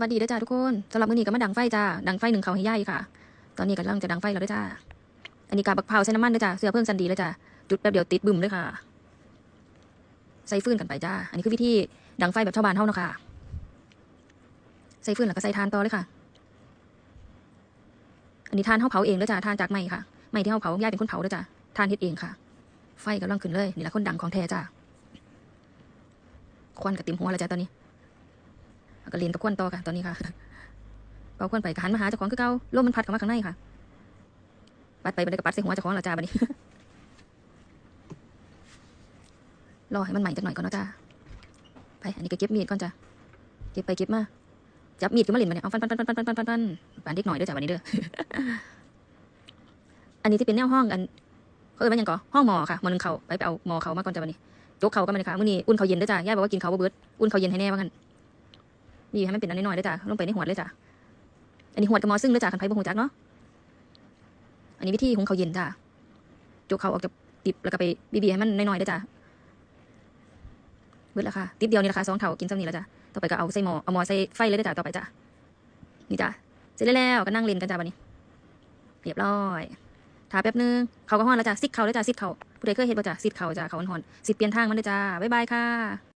สวัสดีด้อจ้าทุกคนสำหรับมื้อนี้ก็มาดังไฟจ้าดังไฟหนึ่งเขาให้ย่ายค่ะ ตอนนี้กำลังจะดังไฟแล้วด้อจ้าอันนี้กาบักเผาใส่น้ำมันด้อจ้าเสื้อเพิ่งสันดีเลยจ้าจุดแป๊บเดียวติดบึ้มเลยค่ะ ใส่ฟืนกันไปจ้าอันนี้คือวิธีดังไฟแบบชาวบ้านเฮานะค่ะใส่ฟืนแล้วก็ใส่ทานต่อเลยค่ะ อันนี้ทานเฮาเผาเองด้อจ้าทานจากไม้ค่ะไม้ที่เฮาเผาย่ายเป็นคนเผาเด้อจ้าทานเฮ็ดเองค่ะ ไฟกำลังขึ้นเลยนี่แหละคนดังของแท้จ้าควันกับติมหัวแล้วจ้าตอนนี้ ก็เรียนกับควนต่อค่ะ ตอนนี้ค่ะเป่าควนไปกหันมาหาเจ้าของคือเก่าลมมันพัดเข้ามาข้างในค่ะ ปัดไปบันไดกับปัดใส่หัวเจ้าของและจ้าบัดนี้ รอให้มันใหม่จักหน่อยก่อนนะจ้า ไป อันนี้ก็เก็บมีดก่อนจ้าเก็บไปเก็บมา จับมีดขึ้นมาเล่นมาเนี่ยเอาฟันฟันฟันฟันฟันฟันฟันฟันปานเด็กหน่อยด้อจ้าบัดนี้เด้อ อันนี้ที่เป็นแนวห้องอันเขาเอ่ยว่ายังก่อห้องหมอค่ะหมอหนึ่งเขาไปไปเอาหมอเขามาก่อนจ้าบัดนี้ยกเขาก็มาเลยค่ะมื้อนี้อุ่นเขาเย็นด้อจ้าย่าบอกว่ากินเขาบ่เบิดอุ่นเขาเย็นให้แน่ว่างั้น นี่ให้มันเป็นอันน้อยๆเด้อจ้าลงไปในหัวเลยจ้าอันนี้หัวกับมอซึ่งเด้อจ้าคันไผบ่ฮู้จักเนาะอันนี้วิธีหุงเขาเย็นจ้ะจกเขาออกจากติบแล้วก็ไปบีบีให้มันน้อยๆเด้อจ้ะเบิดแล้วค่ะติบเดียวนี่ราคาสองเท่ากินซ้ำนี่แล้วจ้ะต่อไปก็เอาใส่หมอเอาหมอใส่ไฟเลยด้จ้ะต่อไปจ้ะนี่จ้ะเสร็จแล้วก็นั่งเล่นกันจ้ะบัดนี้เรียบร้อยทาแป๊บนึงเขาก็ฮ้อนแล้วจ้ะซิกเขาเลยจ้ะซิกเขาผู้ใดเคยเห็นบ่จ้ะซิดเขาจ้ะเขาฮ้อนๆซิดเปลี่ยนทางมันเด้อจ้ะบ๊ายบายค่ะ